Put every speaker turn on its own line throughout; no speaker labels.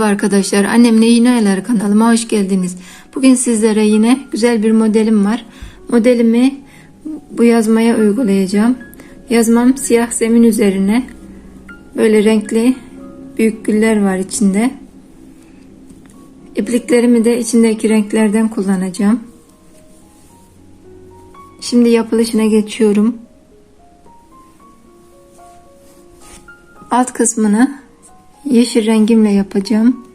Merhaba arkadaşlar. Annemle Aylar kanalıma hoş geldiniz. Bugün sizlere yine güzel bir modelim var. Modelimi bu yazmaya uygulayacağım. Yazmam siyah zemin üzerine böyle renkli büyük güller var içinde. İpliklerimi de içindeki renklerden kullanacağım. Şimdi yapılışına geçiyorum. Alt kısmını yeşil rengimle yapacağım.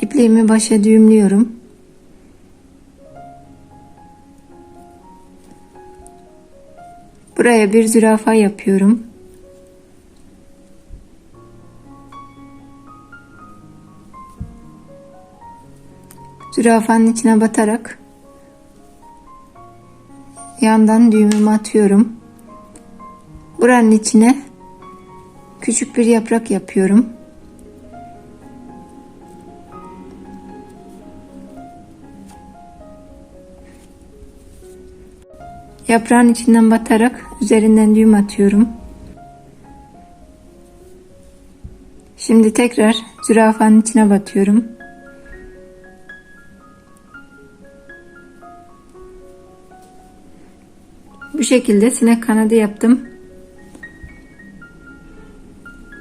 İpliğimi başa düğümlüyorum. Buraya bir zürafa yapıyorum. Zürafanın içine batarak yandan düğümümü atıyorum. Buranın içine küçük bir yaprak yapıyorum. Yaprağın içinden batarak üzerinden düğüm atıyorum. Şimdi tekrar zürafanın içine batıyorum. Bu şekilde sinek kanadı yaptım.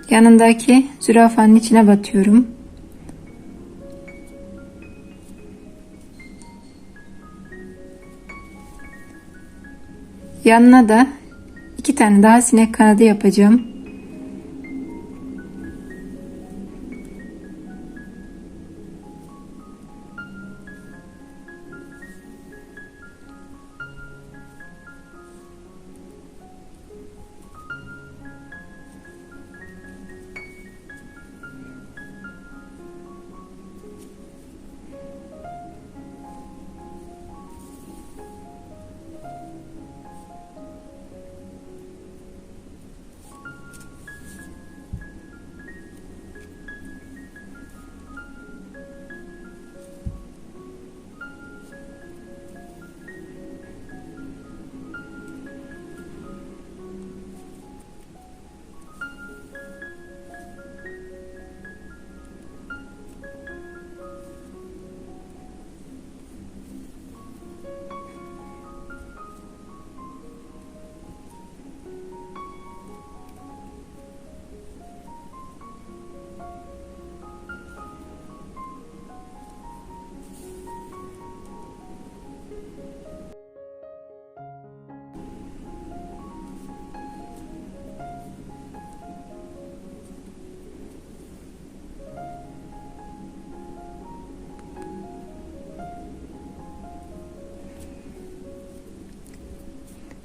Yanındaki zürafanın içine batıyorum. Yanına da iki tane daha sinek kanadı yapacağım.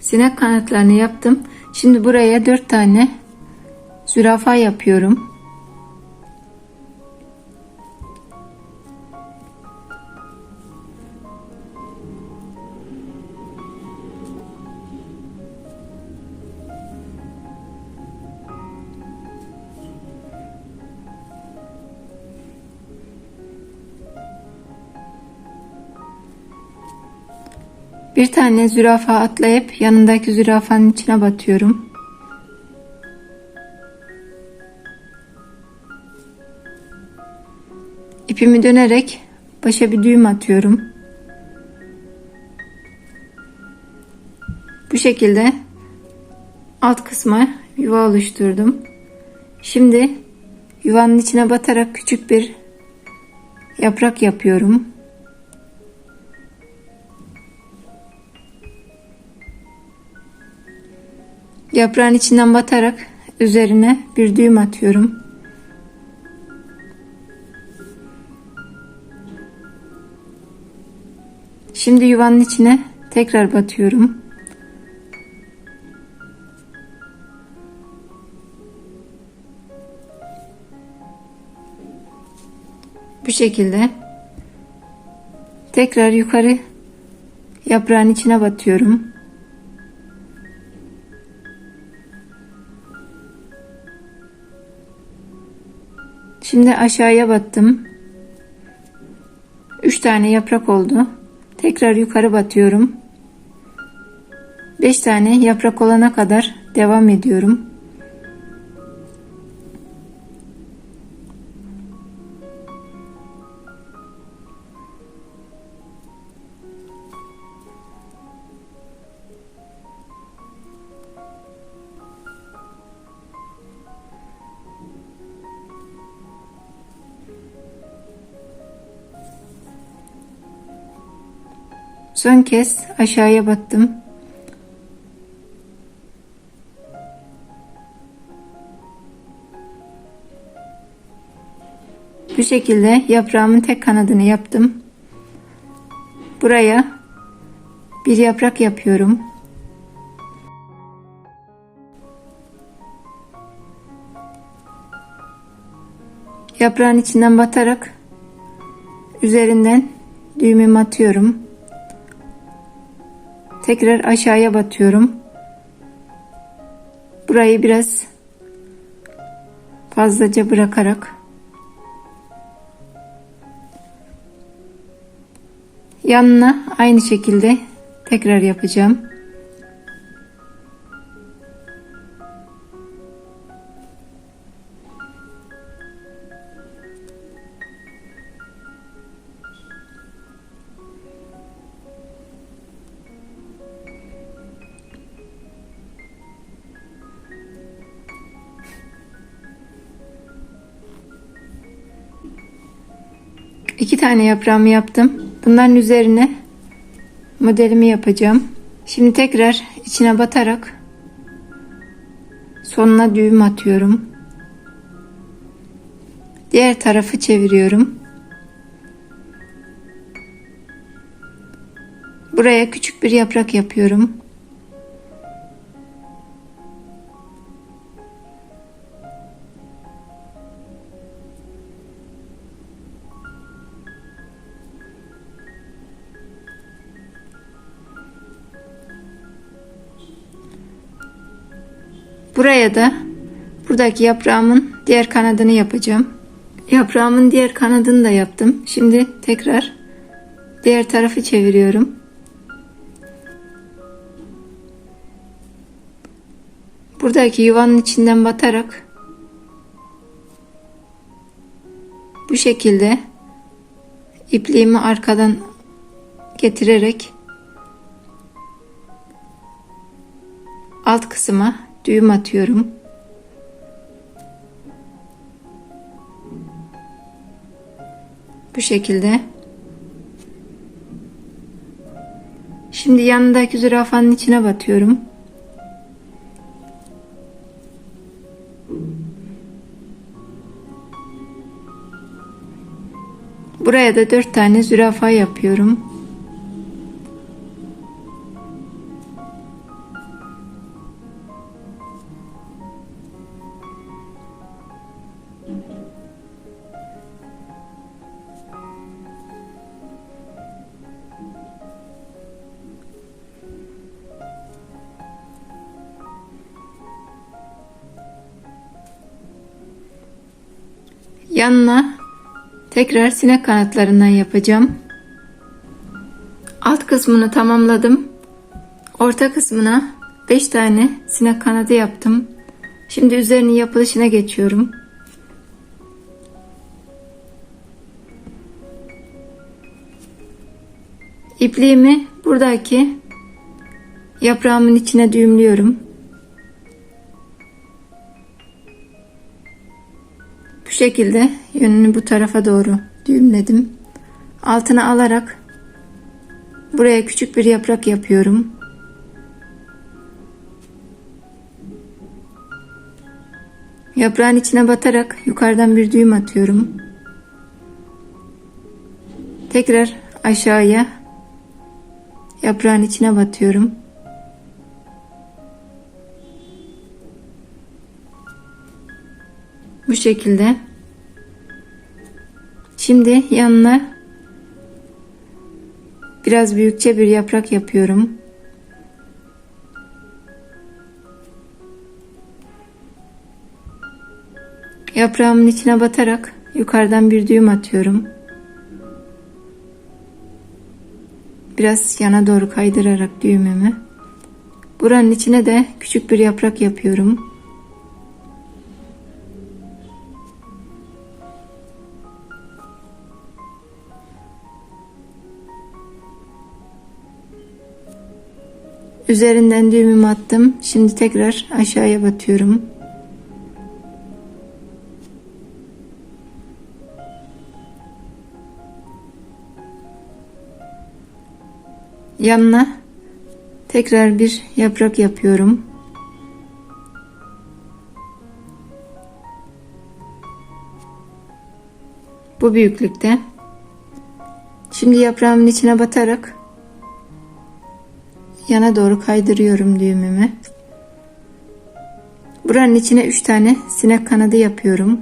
Sinek kanatlarını yaptım. Şimdi buraya dört tane zürafa yapıyorum. Bir tane zürafa atlayıp yanındaki zürafanın içine batıyorum. İpimi dönerek başa bir düğüm atıyorum. Bu şekilde alt kısma yuva oluşturdum. Şimdi yuvanın içine batarak küçük bir yaprak yapıyorum. Yaprağın içinden batarak üzerine bir düğüm atıyorum. Şimdi yuvanın içine tekrar batıyorum. Bu şekilde tekrar yukarı yaprağın içine batıyorum. Şimdi aşağıya battım. 3 tane yaprak oldu. Tekrar yukarı batıyorum. 5 tane yaprak olana kadar devam ediyorum. Son kez aşağıya battım. Bu şekilde yaprağımın tek kanadını yaptım. Buraya bir yaprak yapıyorum. Yaprağın içinden batarak üzerinden düğümümü atıyorum. Tekrar aşağıya batıyorum. Burayı biraz fazlaca bırakarak yanına aynı şekilde tekrar yapacağım. Tane yaprağımı yaptım. Bunların üzerine modelimi yapacağım. Şimdi tekrar içine batarak sonuna düğüm atıyorum. Diğer tarafı çeviriyorum. Buraya küçük bir yaprak yapıyorum. Buraya da buradaki yaprağımın diğer kanadını yapacağım. Yaprağımın diğer kanadını da yaptım. Şimdi tekrar diğer tarafı çeviriyorum. Buradaki yuvanın içinden batarak bu şekilde ipliğimi arkadan getirerek alt kısma düğüm atıyorum. Bu şekilde. Şimdi yanındaki zürafanın içine batıyorum. Buraya da dört tane zürafa yapıyorum. Yanına tekrar sinek kanatlarından yapacağım. Alt kısmını tamamladım. Orta kısmına 5 tane sinek kanadı yaptım. Şimdi üzerinin yapılışına geçiyorum. İpliğimi buradaki yaprağımın içine düğümlüyorum. Bu şekilde yönünü bu tarafa doğru düğümledim. Altına alarak buraya küçük bir yaprak yapıyorum. Yaprağın içine batarak yukarıdan bir düğüm atıyorum. Tekrar aşağıya yaprağın içine batıyorum. Bu şekilde. Şimdi yanına biraz büyükçe bir yaprak yapıyorum. Yaprağımın içine batarak yukarıdan bir düğüm atıyorum. Biraz yana doğru kaydırarak düğümümü Buranın içine de küçük bir yaprak yapıyorum. Üzerinden düğümümü attım. Şimdi tekrar aşağıya batıyorum. Yanına tekrar bir yaprak yapıyorum. Bu büyüklükte. Şimdi yaprağımın içine batarak yana doğru kaydırıyorum düğümümü. Buranın içine 3 tane sinek kanadı yapıyorum.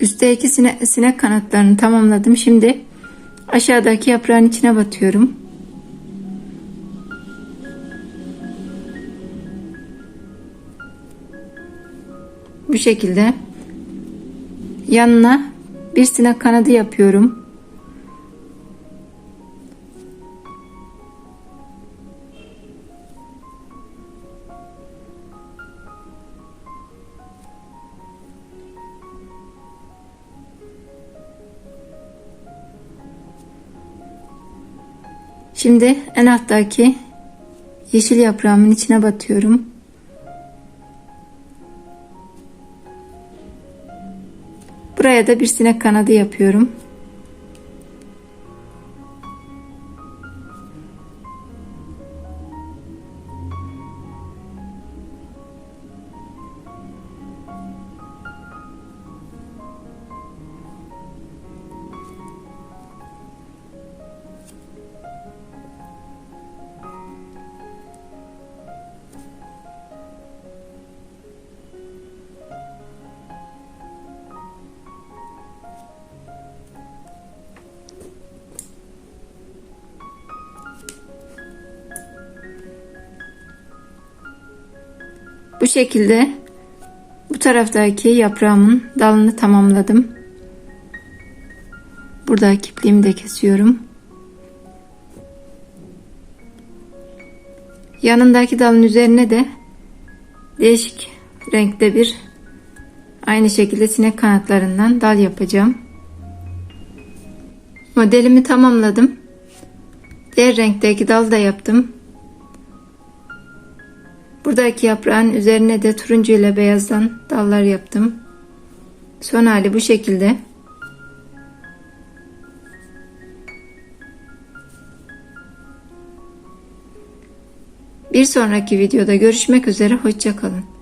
Üstteki sinek, sinek kanatlarını tamamladım. Şimdi aşağıdaki yaprağın içine batıyorum. Bu şekilde yanına bir sinek kanadı yapıyorum. Şimdi en alttaki yeşil yaprağımın içine batıyorum. Buraya da bir sinek kanadı yapıyorum. Şekilde bu taraftaki yaprağımın dalını tamamladım. Burada kipliğimi de kesiyorum. Yanındaki dalın üzerine de değişik renkte bir aynı şekilde sinek kanatlarından dal yapacağım. Modelimi tamamladım. Diğer renkteki dal da yaptım. Buradaki yaprağın üzerine de turuncu ile beyazdan dallar yaptım. Son hali bu şekilde. Bir sonraki videoda görüşmek üzere. Hoşçakalın.